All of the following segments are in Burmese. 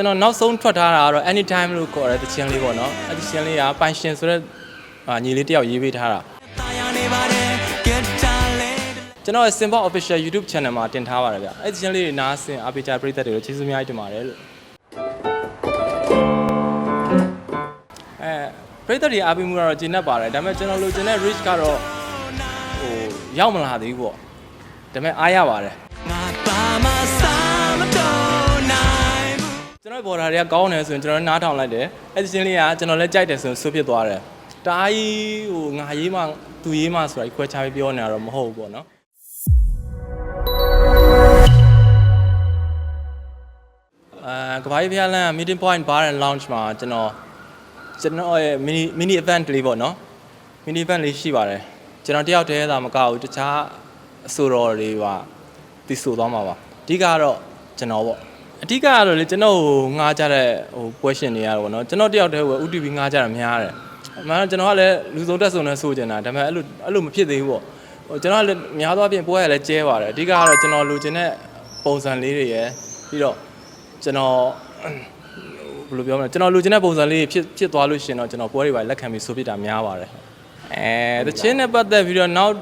ကျွန်တော်နောက်ဆုံးထွက်ထားတာကတော့ anytime လို့ခေါ်တဲ့သချင်းလေးပေါ့နော်အဲ့ဒီသချင်းလေးကပိုင်ရှင်ဆိုတဲ့အာညီလေးတယောက်ရေးပေးထားတာကျွန်တော်ရဲ့ Simple Official YouTube Channel မှာတင်ထားပါတယ်ဗျအဲ့ဒီသချင်းလေးတွေနားဆင်အားပေးကြတဲ့ပရိသတ်တွေကိုကျေးဇူးအများကြီးတင်ပါတယ်လို့အဲပရိသတ်တွေအားပေးမှုကတော့ကျေနပ်ပါတယ်ဒါပေမဲ့ကျွန်တော်လိုချင်တဲ့ reach ကတော့ဟိုရောက်မလာသေးဘူးပေါ့ဒါပေမဲ့အားရပါတယ် ကျွန်တော်ဘော်ဒါတွေကကောင်းတယ်ဆိုရင်ကျွန်တော်နားထောင်လိုက်တယ်အဲ့ဒီချင်းလေးကကျွန်တော်လည်းကြိုက်တယ်ဆိုရင်ဆွဖြစ်သွားတယ်တားကြီးဟိုငါရေးမှသူရေးမှဆိုတာကြီးခွဲခြားပြီးပြောနေတာတော့မဟုတ်ဘူးပေါ့နော်အာကဘာကြီးဖျားလန်း meeting point bar and lounge မှာကျွန်တော်ကျွန်တော်ရဲ့ mini mini event လေးပေါ့နော် mini event လေးရှိပါတယ်ကျွန်တော်တယောက်တည်းသာမကဘူးတခြားအဆိုတော်တွေပါတည်ဆိုသွားမှာပါအဓိကကတော့ကျွန်တော်ပေါ့ အဓိကကတော့လေကျွန်တော်ဟိုငားကြတဲ့ဟိုပွဲရှင်တွေရတော့ဗောနော်ကျွန်တော်တယောက်တည်းဟို UTV ငားကြတာများတယ်အမှန်တော့ကျွန်တော်ကလည်းလူစုံတက်စုံနဲ့ဆိုကျင်တာဒါပေမဲ့အဲ့လိုအဲ့လိုမဖြစ်သေးဘူးပေါ့ဟိုကျွန်တော်ကလည်းများသောအားဖြင့်ပွဲရလည်းကျဲပါတယ်အဓိကကတော့ကျွန်တော်လူချင်တဲ့ပုံစံလေးတွေရယ်ပြီးတော့ကျွန်တော်ဘယ်လိုပြောမလဲကျွန်တော်လူချင်တဲ့ပုံစံလေးဖြစ်ဖြစ်သွားလို့ရှရင်တော့ကျွန်တော်ပွဲတွေပါလက်ခံပြီးဆိုပြတာများပါတယ်အဲတချင်းနဲ့ပတ်သက်ပြီးတော့နောက်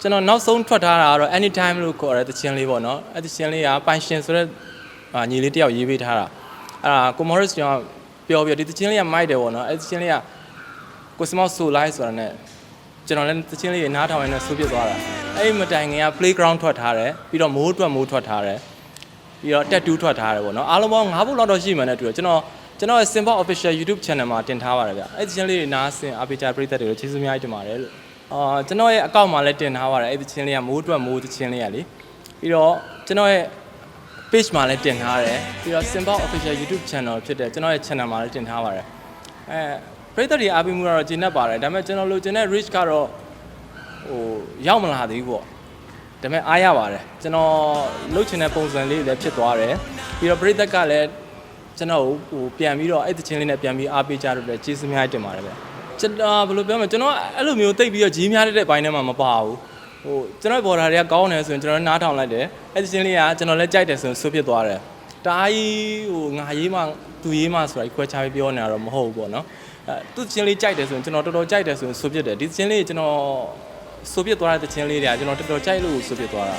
ကျွန်တော်နောက်ဆုံးထွက်ထားတာကတော့ anytime လို့ခေါ်တဲ့သချင်းလေးပေါ့နော်အဲ့ဒီသချင်းလေးကပိုင်ရှင်ဆိုတဲ့အာ ညီလေးတယောက်ရေးပေးထားတာအဲ့ဒါကိုမော်ရစ်ကျွန်တော်ပြောပြဒီသချင်းလေးကမိုက်တယ်ပေါ့နော်အဲ့ဒီသချင်းလေးကကိုစမောက်ဆိုလိုက်ဆိုတာနဲ့ကျွန်တော်လည်းသချင်းလေးကိုနားထောင်ရင်းနဲ့ဆိုးပြစ်သွားတာအဲ့ဒီမတိုင်ခင်က playground ထွက်ထားတယ်ပြီးတော့မိုးအတွက်မိုးထွက်ထားတယ်ပြီးတော့ tattoo ထွက်ထားတယ်ပေါ့နော်အားလုံးပေါင်း9ပုတ်လောက်တော့ရှိမှန်းနဲ့တူတယ်ကျွန်တော်ကျွန်တော်ရဲ့ Simple Official YouTube Channel မှာတင်ထားပါတယ်ဗျအဲ့ဒီသချင်းလေးတွေနားဆင်အားပေးကြတဲ့ပရိသတ်တွေကိုကျေးဇူးအများကြီးတင်ပါတယ်လို့အာကျွန်တော်ရဲ့အကောင့်မှာလည်းတင်ထားပါတယ်အဲ့ဒီချင်းလေးကမိုးအတွက်မိုးသချင်းလေးကလေပြီးတော့ကျွန်တော်ရဲ့ page မှာလည်းတင်ထားတယ်ပြီးတော့ Simple Official YouTube Channel ဖြစ်တဲ့ကျွန်တော်ရဲ့ channel မှာလည်းတင်ထားပါတယ်အဲပရိသတ်တွေအားပေးမှုကတော့ကျေနပ်ပါတယ်ဒါပေမဲ့ကျွန်တော်လိုချင်တဲ့ reach ကတော့ဟိုရောက်မလာသေးဘူးပေါ့ဒါပေမဲ့အားရပါတယ်ကျွန်တော်လုပ်ချင်တဲ့ပုံစံလေးလည်းဖြစ်သွားတယ်ပြီးတော့ပရိသတ်ကလည်းကျွန်တော်ဟိုပြန်ပြီးတော့အဲ့ဒီချင်းလေးနဲ့ပြန်ပြီးအားပေးကြတော့လည်းကျေးဇူးများတင်ပါတယ်ဗျကျွန်တော်ဘယ်လိုပြောမလဲကျွန်တော်အဲ့လိုမျိုးတိတ်ပြီးတော့ကြီးများတဲ့ဘိုင်းထဲမှာမပါဘူး ဟိုကျွန်တော်ဘော်ဒါတွေကကောင်းတယ်ဆိုရင်ကျွန်တော်နားထောင်လိုက်တယ်အဲ့ဒီချင်းလေးကကျွန်တော်လည်းကြိုက်တယ်ဆိုရင်ဆွဖြစ်သွားတယ်တားကြီးဟိုငါရေးမှသူရေးမှဆိုတာကြီးခွဲခြားပြီးပြောနေတာတော့မဟုတ်ဘူးပေါ့နော်အဲသူချင်းလေးကြိုက်တယ်ဆိုရင်ကျွန်တော်တော်တော်ကြိုက်တယ်ဆိုရင်ဆွဖြစ်တယ်ဒီချင်းလေးကျွန်တော်ဆွဖြစ်သွားတဲ့ချင်းလေးတွေကကျွန်တော်တော်တော်ကြိုက်လို့ဆွဖြစ်သွားတာ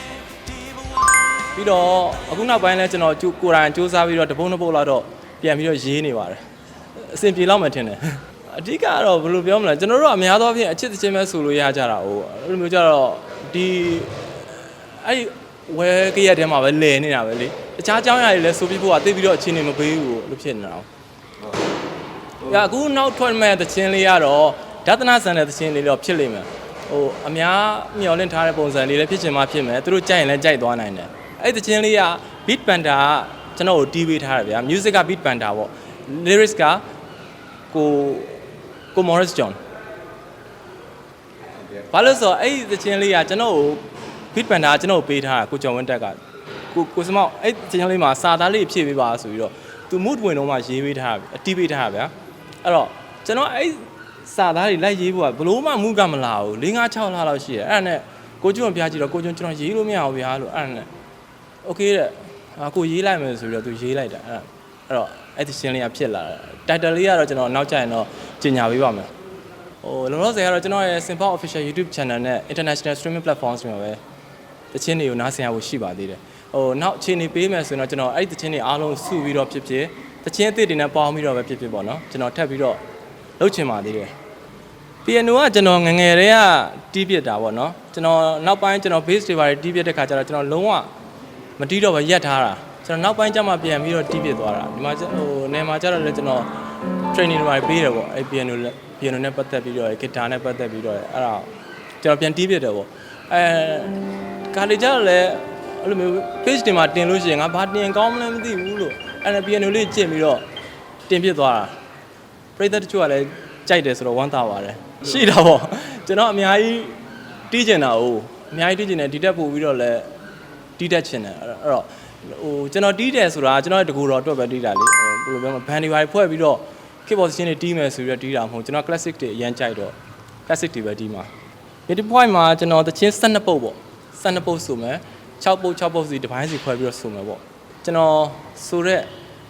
ပြီးတော့အခုနောက်ပိုင်းလဲကျွန်တော်ကိုယ်တိုင်စူးစမ်းပြီးတော့တပုံးတစ်ပုတ်လောက်တော့ပြန်ပြီးတော့ရေးနေပါတယ်အဆင်ပြေလောက်မှထင်တယ်အဓိကကတော့ဘယ်လိုပြောမလဲကျွန်တော်တို့ကအများသောအားဖြင့်အချစ်တစ်ချင်းပဲဆိုလို့ရကြတာ哦အဲ့လိုမျိုးကြတော့ ဒီအဲ့ဒီဝဲကရက်ထဲမှာပဲလဲနေတာပဲလေတခြားเจ้าရည်လည်းဆိုပြီးဖို့ကသိပြီးတော့အချင်းနေမပေးဘူးလို့ဖြစ်နေတာ။ဒါအခုနောက်ထွက်မဲ့သချင်းလေးကတော့ဒသနာဆန်တဲ့သချင်းလေးတော့ဖြစ်လိမ့်မယ်။ဟိုအများမျှော်လင့်ထားတဲ့ပုံစံလေးလည်းဖြစ်ချင်မှဖြစ်မယ်။သူတို့ကြိုက်ရင်လည်းကြိုက်သွားနိုင်တယ်။အဲ့ဒီသချင်းလေးက beat panda ကကျွန်တော်ကိုတီးပေးထားတယ်ဗျာ။ music က beat panda ပေါ့။ lyrics ကကိုကိုမော်ရစ်ဂျွန် ဘာလို့ဆိုတော့အဲ့ဒီသချင်းလေးကကျွန်တော်ကို beat panda ကကျွန်တော်ကိုပေးထားတာကိုကျော်ဝင်းတက်ကကိုကိုစမောက်အဲ့သချင်းလေးမှာစာသားလေးဖြည့်ပေးပါဆိုပြီးတော့သူ mood ဝင်တော့မှရေးပေးထားတာအတီးပေးထားတာဗျာအဲ့တော့ကျွန်တော်အဲ့စာသားတွေလိုက်ရေးဖို့ကဘလို့မှမူကမလာဘူး၄၅6လလောက်ရှိတယ်အဲ့ဒါနဲ့ကိုကျွန်းပြကြည့်တော့ကိုကျွန်းကျွန်တော်ရေးလို့မရဘူးဗျာလို့အဲ့ဒါနဲ့ okay တဲ့အာကိုရေးလိုက်မယ်ဆိုပြီးတော့သူရေးလိုက်တာအဲ့ဒါအဲ့တော့အဲ့ဒီရှင်းလေးကဖြစ်လာတာ title လေးကတော့ကျွန်တော်နောက်ကျရင်တော့ကြီးညာပေးပါမယ် ဟိုလောလောဆယ်ကတော့ကျွန်တော်ရဲ့ Simple Official YouTube Channel နဲ့ International Streaming Platforms တွေမှာပဲတချင်းတွေကိုနားဆင်ရဖို့ရှိပါသေးတယ်ဟိုနောက်အချိန်နေပေးမယ်ဆိုရင်တော့ကျွန်တော်အဲ့ဒီတချင်းတွေအားလုံးစုပြီးတော့ဖြစ်ဖြစ်တချင်းအသစ်တွေနဲ့ပေါင်းပြီးတော့ပဲဖြစ်ဖြစ်ပေါ့နော်ကျွန်တော်ထပ်ပြီးတော့လုပ်ချင်ပါသေးတယ် piano ကကျွန်တော်ငယ်ငယ်တည်းကတီးပြစ်တာပေါ့နော်ကျွန်တော်နောက်ပိုင်းကျွန်တော် bass တွေပါတယ်တီးပြစ်တဲ့ခါကျတော့ကျွန်တော်လုံးဝမတီးတော့ပဲရက်ထားတာကျွန်တော်နောက်ပိုင်းကျမှပြန်ပြီးတော့တီးပြစ်သွားတာဒီမှာကျဟိုနေမှာကျတော့လည်းကျွန်တော် training တွေပါတယ်ပေးတယ်ပေါ့အဲ့ piano လည်း piano နဲ့ပတ်သက်ပြီးတော့ guitar နဲ့ပတ်သက်ပြီးတော့အဲ့ဒါကျွန်တော်ပြန်တီးပြစ်တယ်ပေါ့အဲကာလီကျတော့လည်းအဲ့လိုမျိုး page တွေမှာတင်လို့ရှိရင်ငါဘာတင်ကောင်းမလဲမသိဘူးလို့အဲ့ဒါ piano လေးကျင့်ပြီးတော့တင်ပြစ်သွားတာပရိသတ်တချို့ကလည်းကြိုက်တယ်ဆိုတော့ဝမ်းသာပါတယ်ရှိတာပေါ့ကျွန်တော်အများကြီးတီးကျင်တာ哦အများကြီးတီးကျင်တယ်ဒီတက်ပို့ပြီးတော့လည်းတီးတက်ချင်တယ်အဲ့တော့ဟိုကျွန်တော်တီးတယ်ဆိုတာကျွန်တော်တကူတော့အတွက်ပဲတီးတာလေဟိုဘယ်လိုပြောမလဲဘန်ဒီဝိုင်ဖွဲ့ပြီးတော့ keyboard ရှင်းတွေတီးမယ်ဆိုပြီးတော့တီးတာမဟုတ်ကျွန်တော် classic တွေအရန်ကြိုက်တော့ classic တွေပဲတီးမှာ mid point မှာကျွန်တော်တချင်း12ပုတ်ပေါ့12ပုတ်ဆိုမယ်6ပုတ်6ပုတ်စီတစ်ပိုင်းစီခွဲပြီးတော့ဆိုမယ်ပေါ့ကျွန်တော်ဆိုတဲ့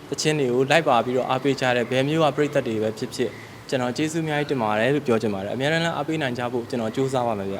တချင်းတွေကိုလိုက်ပါပြီးတော့အားပေးကြတဲ့ဘယ်မျိုးကပြိသက်တွေပဲဖြစ်ဖြစ်ကျွန်တော်ကျေးဇူးအများကြီးတင်ပါတယ်လို့ပြောချင်ပါတယ်အများရန်လည်းအားပေးနိုင်ကြဖို့ကျွန်တော်ကြိုးစားပါမယ်ဗျ